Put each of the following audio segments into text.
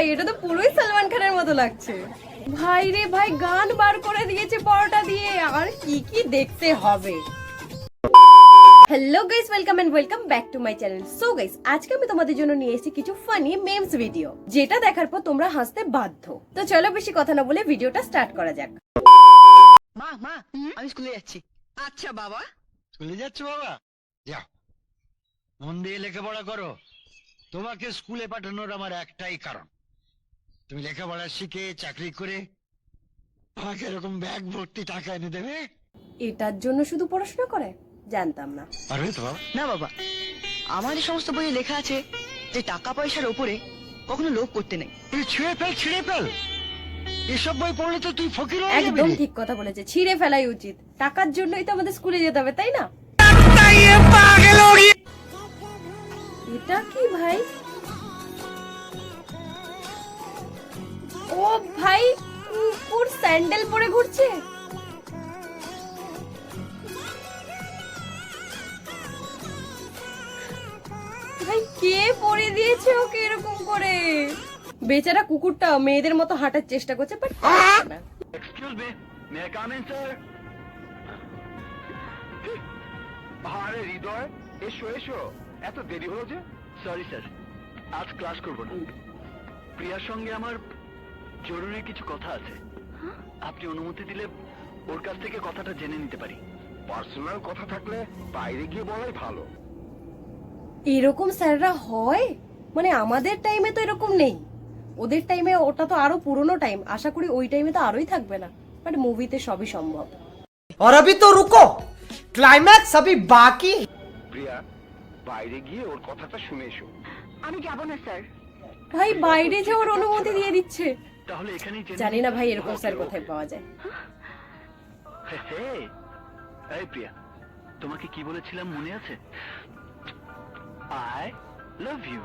ভাই এটা তো পুরোই সালমান খানের মতো লাগছে। ভাই রে ভাই গান বার করে দিয়েছে পরোটা দিয়ে। আর কি কি দেখতে হবে? Hello guys welcome and welcome back to my channel so guys আজকে আমি তোমাদের জন্য নিয়ে এসেছি কিছু ফানি মেমস ভিডিও যেটা দেখার পর তোমরা হাসতে বাধ্য। তো চলো বেশি কথা না বলে ভিডিওটা স্টার্ট করা যাক। মা মা আমি স্কুলে যাচ্ছি। আচ্ছা বাবা। স্কুলে যাচ্ছ বাবা? যাও। মন দিয়ে লেখাপড়া করো। তোমাকে স্কুলে পাঠানোর আমার একটাই কারণ। তুমি লেখাপড়া শিখে চাকরি করে আমাকে এরকম ব্যাগ ভর্তি টাকা এনে দেবে? এটার জন্য শুধু পড়াশোনা করে? জানতাম না। পারবে তো বাবা। না বাবা আমার এই সমস্ত বইয়ে লেখা আছে যে টাকা পয়সার ওপরে কখনো লোভ করতে নেই। তুই ছিঁড়ে ফেল ছিঁড়ে ফেল। এসব বই পড়লে তো তুই ফকির হয়ে যাবি একদম রে। ঠিক কথা বলেছে ছিঁড়ে ফেলাই উচিত। টাকার জন্যই তো আমাদের স্কুলে যেতে হবে তাই না? এটা কি ভাই? ভাই কুকুর স্যান্ডেল পরে ঘুরছে? ভাই কে পরে দিয়েছে ওকে এরকম করে? বেচারা কুকুরটা মেয়েদের মতো হাঁটার চেষ্টা করছে but excuse me may come in sir আরে হৃদয় এসো এসো। এত দেরি হলো যে? সরি স্যার আজ ক্লাস করব না। প্রিয়ার সঙ্গে আমার জরুরি কিছু কথা আছে আপনি অনুমতি দিলে ওর কাছ থেকে কথাটা জেনে নিতে পারি পার্সোনাল কথা থাকলে বাইরে গিয়ে বলাই ভালো এরকম স্যাররা হয় মানে আমাদের টাইমে তো এরকম নেই ওদের টাইমে ওটা তো আরো পুরনো টাইম আশা করি ওই টাইমে তো আরোই থাকবে না বাট মুভিতে সবই সম্ভব और अभी तो रुको क्लाइमैक्स अभी बाकी है। প্রিয়া বাইরে গিয়ে ওর কথাটা শুনে এসো আমি যাব না স্যার ভাই বাইরে যাওয়ার অনুমতি দিয়ে দিচ্ছে তাহলে এখানেই জেনে জানি না ভাই এরকম স্যার কোথায় পাওয়া যায়। এই প্রিয়া তোমাকে কি বলেছিলাম মনে আছে? আই লাভ ইউ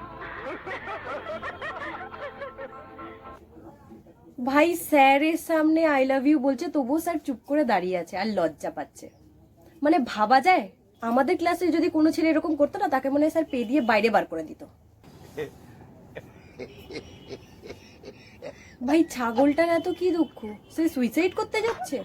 ভাই স্যারের সামনে আই লাভ ইউ বলছে তবুও স্যার চুপ করে দাঁড়িয়ে আছে আর লজ্জা পাচ্ছে। মানে ভাবা যায় আমাদের ক্লাসে যদি কোনো ছেলে এরকম করতো না তাকে মনে হয় স্যার পে দিয়ে বাইরে বার করে দিত। ভাই, ছাগলটার এত কি দুঃখ? সে সুইসাইড করতে যাচ্ছে?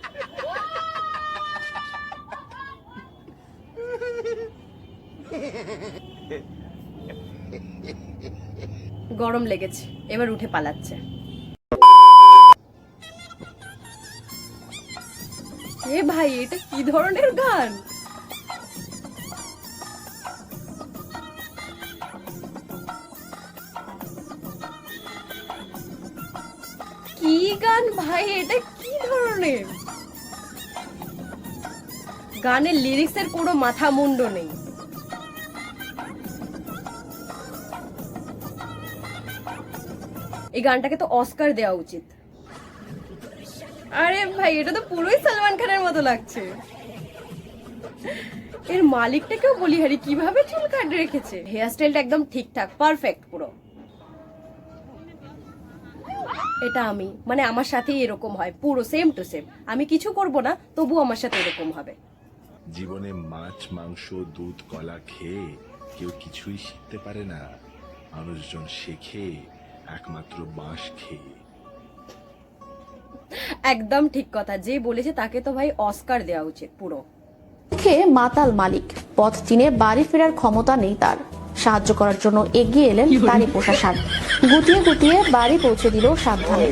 গরম লেগেছে, এবার উঠে পালাচ্ছে। এ ভাই, এটা কি ধরনের গান? কি গান ভাই, এটা কি ধরনের? গানের লিরিক্সের কোনো মাথা মুন্ড নেই। এই গানটাকে তো অস্কার দেওয়া উচিত। আরে ভাই, এটা তো পুরোই সালমান খানের মতো লাগছে। এর মালিকটাকেও বলি হারি, কীভাবে চুল কাটে রেখেছে? হেয়ার স্টাইলটা একদম ঠিকঠাক পারফেক্ট পুরো। এটা আমি। মানে আমার সাথেই এরকম হয়। পুরো সেম টু সেম আমি কিছু করব না তবু আমার সাথে এরকম হবে। জীবনে মাছ মাংস দুধ কলা খেয়ে কেউ কিছুই শিখতে পারে না। মানুষজন শেখে একমাত্র বাঁশ খেয়ে। একদম ঠিক কথা। যে বলেছে তাকে তো ভাই অস্কার দেওয়া উচিত পুরো। মুখে মাতাল মালিক। পথ চিনে বাড়ি ফেরার ক্ষমতা নেই তার। সাহায্য করার জন্য এগিয়ে এলেন তারই পোষা ষাঁড় গুটিয়ে গুটিয়ে বাড়ি পৌঁছে দিল সাবধানে।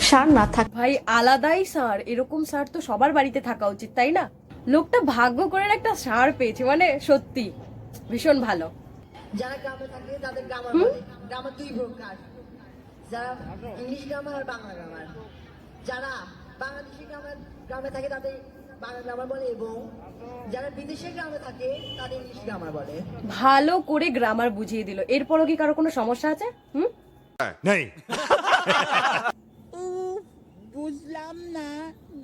ষাঁড় না থাক ভাই আলাদাই সার। এরকম সার তো সবার বাড়িতে থাকা উচিত তাই না? লোকটা ভাগ্য করে একটা সার পেয়েছে মানে সত্যি। ভীষণ ভালো। যারা গ্রামে থাকে তাদের গ্রামার গ্রামার দুই প্রকার। যারা ইংলিশ গ্রামার আর বাংলা গ্রামার যারা বাংলাদেশি গ্রামার গ্রামে থাকে তাদের বাংলা গ্রামার বলে এবং যারা বিদেশের গ্রামে থাকে তাদের ইংলিশ গ্রামার বলে। ভালো করে গ্রামার বুঝিয়ে দিল। এরপরও কি কারও কোনো সমস্যা আছে? হুম? উফ, বুঝলাম না।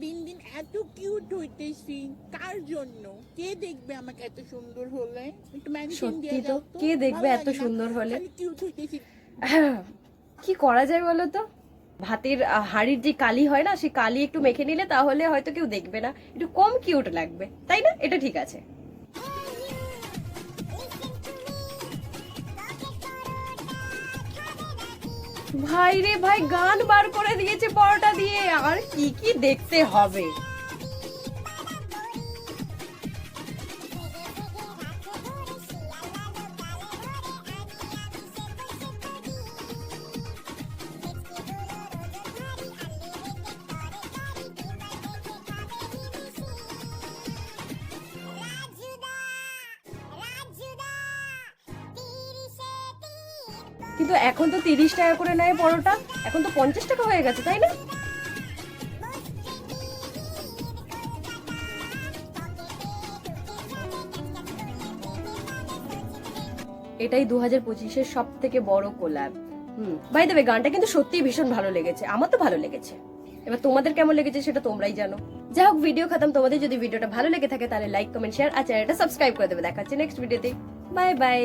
দিন দিন এত কিউট হইতেছি। কার জন্য? কে দেখবে আমাকে এত সুন্দর হলে? একটু সত্যি দিয়ে তো, দাও কে দেখবে এত সুন্দর হলে? কিউট হইতেছি। কি করা যায় বলো তো? ভাতের হাড়ির যে কালি হয় না, সেই কালি একটু মেখে নিলে তাহলে হয়তো কেউ দেখবে না। একটু কম কিউট লাগবে, তাই না? এটা ঠিক আছে। ভাই রে ভাই, গান বার করে দিয়েছে পরোটা দিয়ে। আর কি কি দেখতে হবে? কিন্তু এখন তো তিরিশ টাকা করে নেয় পরোটা, এখন তো পঞ্চাশ টাকা হয়ে গেছে, তাই না? এটাই দু হাজার পঁচিশের সব থেকে বড় কোলাব হুম বাই দেবে গানটা কিন্তু সত্যিই ভীষণ ভালো লেগেছে, আমার তো ভালো লেগেছে। এবার তোমাদের কেমন লেগেছে সেটা তোমরাই জানো। যাই হোক ভিডিও খতম, তোমাদের যদি ভিডিওটা ভালো লেগে থাকে, তাহলে লাইক কমেন্ট শেয়ার আর চ্যানেলটা সাবস্ক্রাইব করে দেবে। দেখা হচ্ছে নেক্সট ভিডিওতে বাই বাই